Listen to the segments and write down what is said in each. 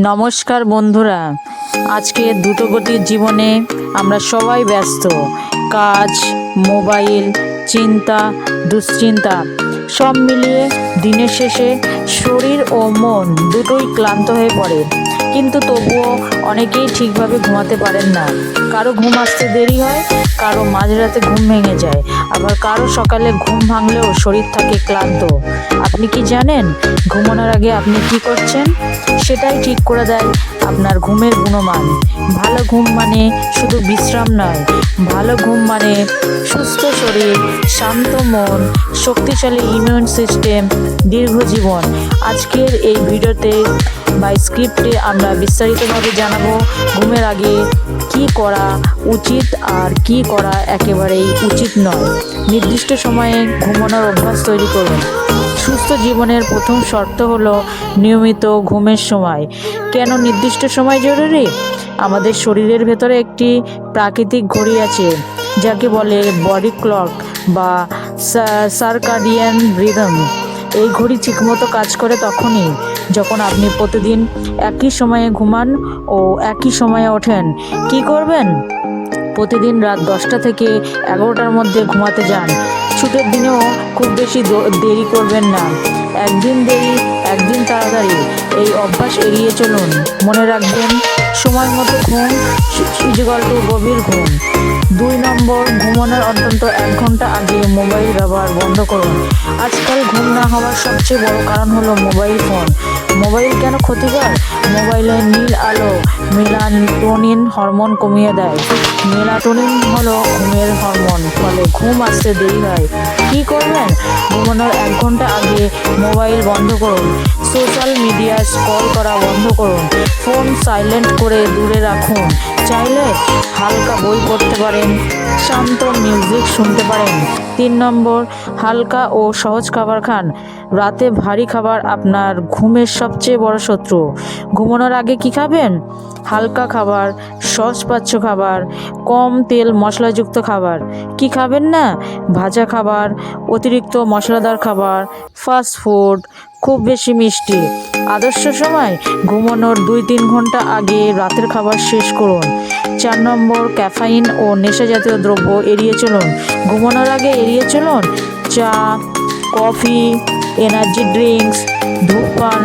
নমস্কার বন্ধুরা। আজকে দ্রুতগতির জীবনে আমরা সবাই ব্যস্ত। কাজ মোবাইল চিন্তা দুশ্চিন্তা সব মিলিয়ে দিনের শেষে শরীর ও মন দুটোই ক্লান্ত হয়ে পড়ে। কিন্তু তবুও অনেকেই ঠিকভাবে ঘুমাতে পারেন না। কারও ঘুম আসতে দেরি হয়, কারও মাঝরাতে ঘুম ভেঙে যায়। আবার কারও সকালে ঘুম ভাঙলেও শরীর থাকে ক্লান্ত। আপনি কি জানেন, ঘুমানোর আগে আপনি কি করছেন? সেটাই ঠিক করে দেয় আপনার ঘুমের গুণমান। ভালো ঘুম মানে শুধু বিশ্রাম নয়, ভালো ঘুম মানে সুস্থ শরীর, শান্ত মন, শক্তিশালী ইমিউন সিস্টেম দীর্ঘ জীবন। আজকের এই ভিডিওতে বা স্ক্রিপ্টে আমরা বিস্তারিতভাবে জানাব ঘুমের আগে কি করা উচিত আর কি করা একেবারেই উচিত নয়। নির্দিষ্ট সময়ে ঘুমানোর অভ্যাস তৈরি করুন। সুস্থ জীবনের প্রথম শর্ত হলো নিয়মিত ঘুমের সময়। কেন নির্দিষ্ট সময় জরুরি? আমাদের শরীরের ভেতরে একটি প্রাকৃতিক ঘড়ি আছে, যাকে বলে বডি ক্লক বা সার্কাডিয়ান রিদম। এই ঘড়ি ঠিকমতো কাজ করে তখনই, যখন আপনি প্রতিদিন একই সময়ে ঘুমান ও একই সময়ে ওঠেন। কি করবেন? প্রতিদিন রাত দশটা থেকে এগারোটার মধ্যে ঘুমাতে যান। ছুটির দিনেও খুব বেশি দেরি করবেন না। একদিন দেরি, একদিন তাড়াতাড়ি। এই অভ্যাস এড়িয়ে চলুন। মনে রাখবেন, সময় মতো ঘুম টু গভীর ঘুম। দুই নম্বর, ঘুমানোর অন্তত এক ঘণ্টা আগে মোবাইল ব্যবহার বন্ধ করুন। আজকাল ঘুম না হওয়ার সবচেয়ে বড় কারণ হলো মোবাইল ফোন। মোবাইল কেন ক্ষতিকর? মোবাইলে নীল আলো, মেলাটোনিন হরমোন কমিয়ে দেয়। মেলাটোনিন হলো ঘুমের হরমোন, ফলে ঘুম আসতে দেরি হয়। কী করবেন? ঘুমানোর এক ঘণ্টা আগে মোবাইল বন্ধ করুন। সোশ্যাল মিডিয়া স্ক্রল করা বন্ধ করুন। ফোন সাইলেন্ট করে দূরে রাখুন। চাইলে হালকা বই পড়তে পারেন, শান্ত মিউজিক শুনতে পারেন। তিন নম্বর, হালকা ও সহজ খাবার খান। রাতে ভারী খাবার আপনার ঘুমের সবচেয়ে বড় শত্রু। ঘুমানোর আগে কি খাবেন? হালকা খাবার সহজপাচ্য খাবার, কম তেল মশলাযুক্ত খাবার। কি খাবেন না? ভাজা খাবার, অতিরিক্ত মশলাদার খাবার ফাস্ট ফুড খুব বেশি মিষ্টি। আদর্শ সময় ঘুমানোর দুই তিন ঘণ্টা আগে রাতের খাবার শেষ করুন। চার নম্বর, ক্যাফাইন ও নেশা জাতীয় দ্রব্য এড়িয়ে চলুন। ঘুমানোর আগে এড়িয়ে চলুন। চা, কফি, এনার্জি ড্রিঙ্কস, ধূমপান,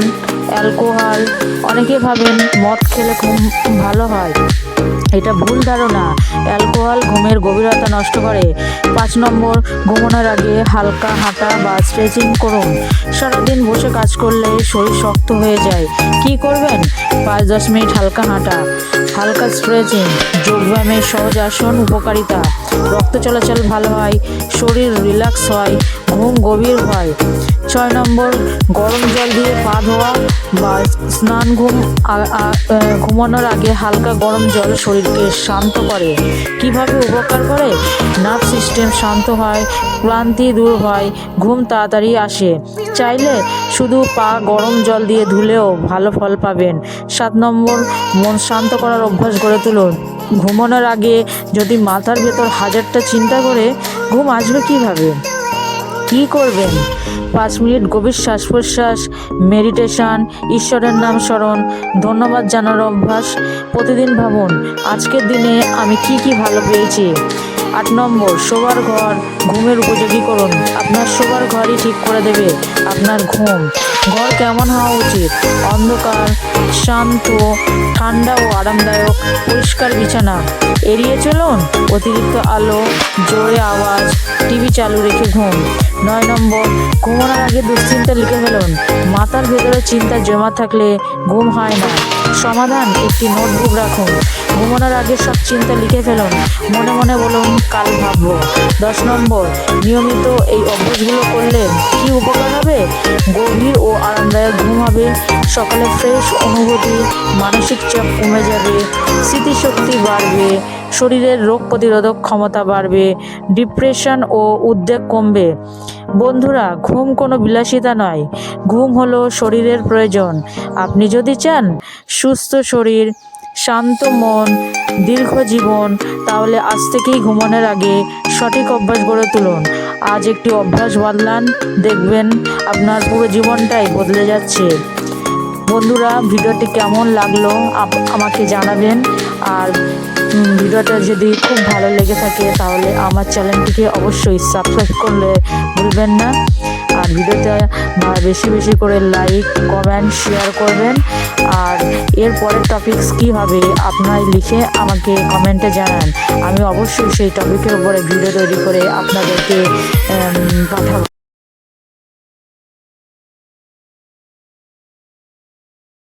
অ্যালকোহল, অনেকে ভাবেন মদ খেলে খুব ভালো হয়। এটা ভুল ধারণা। অ্যালকোহল ঘুমের গভীরতা নষ্ট করে। পাঁচ নম্বর, ঘুমানোর আগে হালকা হাঁটা বা স্ট্রেচিং করুন। সারাদিন বসে কাজ করলে শরীর শক্ত হয়ে যায়। কি করবেন? পাঁচ দশ মিনিট হালকা হাঁটা, হালকা স্ট্রেচিং, যোগব্যায়ামের সহজ আসন, উপকারিতা। রক্ত চলাচল ভালো হয়, শরীর রিল্যাক্স হয়, ঘুম গভীর হয়। ছয় নম্বর, গরম জল দিয়ে পা ধোয়া বা স্নান ঘুম ঘুমানোর আগে হালকা গরম জল শরীরকে শান্ত করে। কীভাবে উপকার করে? নার্ভ সিস্টেম শান্ত হয়, ক্লান্তি দূর হয়, ঘুম তাড়াতাড়ি আসে। চাইলে শুধু পা গরম জল দিয়ে ধুলেও ভালো ফল পাবেন। সাত নম্বর, মন শান্ত করার অভ্যাস গড়ে তুলুন। ঘুমানোর আগে যদি মাথার ভেতর হাজারটা চিন্তা করে, ঘুম আসবে কীভাবে? কি করবেন? পাঁচ মিনিট গভীর শ্বাস প্রশ্বাস মেডিটেশন ঈশ্বরের নাম স্মরণ, ধন্যবাদ জানার অভ্যাস, প্রতিদিন ভাবুন, আজকের দিনে আমি কি কি ভালো পেয়েছি? আট নম্বর, শোবার ঘর, ঘুমের উপযোগী করুন। আপনার শোবার ঘরই ঠিক করে দেবে, আপনার ঘুম। ঘর কেমন হওয়া উচিত? অন্ধকার, শান্ত, ঠান্ডা ও আরামদায়ক, পরিষ্কার বিছানা। এড়িয়ে চলুন, অতিরিক্ত আলো, জোরে আওয়াজ, টিভি চালু রেখে ঘুম। নয় নম্বর, ঘুমানোর আগে দুশ্চিন্তা লিখে ফেলুন। মাথার ভেতরে চিন্তা জমা থাকলে ঘুম হয় না। সমাধান, একটি নোটবুক রাখুন। ঘুমানোর আগে সব চিন্তা লিখে ফেলুন। মনে মনে বলুন, কাল ভাববো। দশ নম্বর, নিয়মিত এই অভ্যাসগুলো করলে কি উপকার হবে? গভীর ও আরামদায়ক ঘুম হবে। সকালে ফ্রেশ অনুভূতি, মানসিক চাপ কমে যাবে, স্মৃতিশক্তি বাড়বে, শরীরের রোগ প্রতিরোধক ক্ষমতা বাড়বে ডিপ্রেশন ও উদ্বেগ কমবে। বন্ধুরা, ঘুম কোনো বিলাসিতা নয়। ঘুম হলো শরীরের প্রয়োজন। আপনি যদি চান সুস্থ শরীর, শান্ত মন, দীর্ঘ জীবন, তাহলে আজ থেকেই ঘুমানোর আগে সঠিক অভ্যাস গড়ে তুলুন। আজ একটি অভ্যাস বদলান, দেখবেন আপনার পুরো জীবনটাই বদলে যাচ্ছে। বন্ধুরা, ভিডিওটি কেমন লাগল আমাকে জানাবেন। আর ভিডিওটা যদি খুব ভালো লেগে থাকে, তাহলে আমার চ্যানেলটিকে অবশ্যই সাবস্ক্রাইব করলে ভুলবেন না। আর ভিডিওটা বেশি বেশি করে লাইক, কমেন্ট, শেয়ার করবেন। আর এর পরের টপিকস কী হবে আপনারা লিখে আমাকে কমেন্টে জানান। আমি অবশ্যই সেই টপিকের উপরে ভিডিও তৈরি করে আপনাদেরকে পাঠাবো।